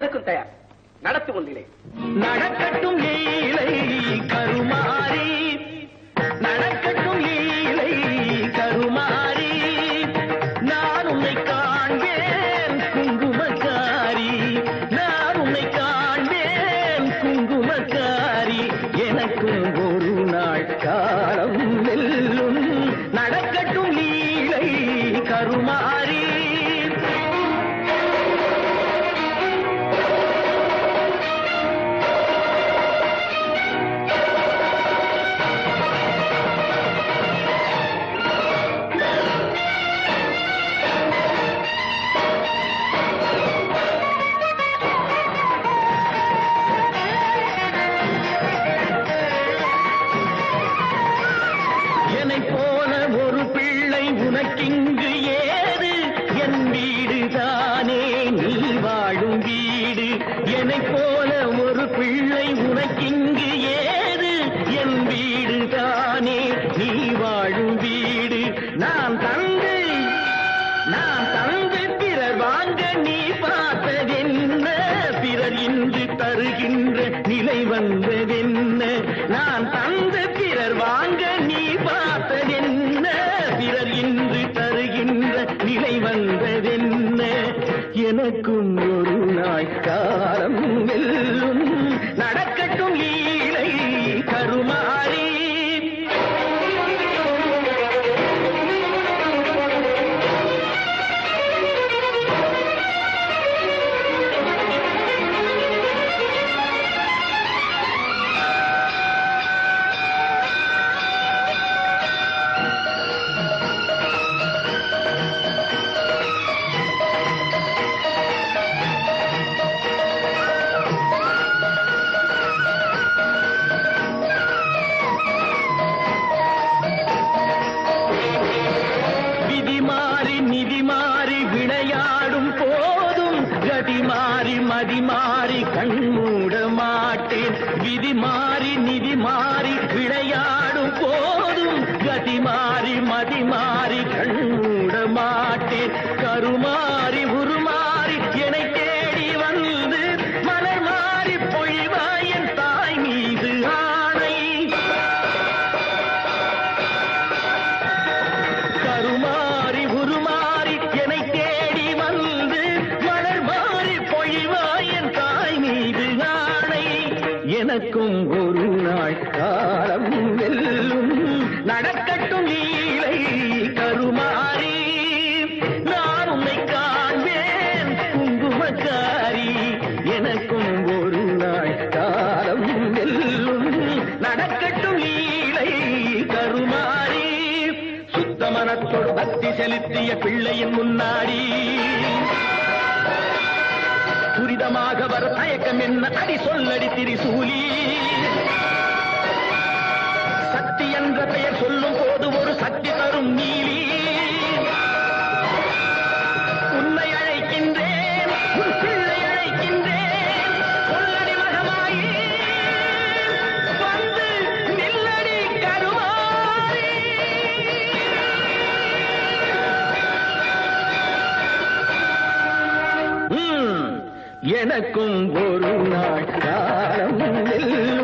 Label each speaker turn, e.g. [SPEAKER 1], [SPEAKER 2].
[SPEAKER 1] இருக்கும் தயார். நடத்து கொண்டிலே
[SPEAKER 2] நடக்கட்டும் லீலை கருமாரி நடக்கட்டும் லீலை கருமாரி நான் உன்னை காண்பேன் குங்குமக்காரி நான் உன்னை காண்பேன் குங்குமக்காரி எனக்கும் ஒரு நாள் காலம் வெல்லும் நடக்கட்டும் லீலை கருமாறி. என்னை போல ஒரு பிள்ளை உனக்கிங்கு ஏது என் வீடு தானே நீ வாழும் வீடு. என்னை போல ஒரு பிள்ளை உனக்கிங்கு ஏது என் வீடு தானே நீ வாழும் வீடு. நான் தந்து நான் தந்து பிறர் வாங்க நீ பார்த்ததென்ன? பிறர் இன்று தருகின்ற நிலை வந்ததென்ன? நான் தந்து எனக்கும் ஒரு நாள் காலம் வெல்லும் விளையாடும் போதும். கதி மாறி மதி மாறி கண்மூட மாட்டேன். விதி மாறி நிதி மாறி விளையாடும் போதும். கதி மாறி மதி மாறி கண்மூட எனக்கும் ஒரு நாள் காலம் வெல்லும். நடக்கட்டும் லீலை கருமாறி. நான் உன்னை காண்பேன் குங்குமக்காரி. எனக்கும் ஒரு நாள் காலம் வெல்லும். நடக்கட்டும் லீலை கருமாறி. சுத்த பக்தி செலுத்திய பிள்ளையின் முன்னாடி. துரிதமாக வர தயக்கம் என்ன அடி சொல்லடி திரிசூலி எனக்கும் ஒரு நாள் காலம் இல்லை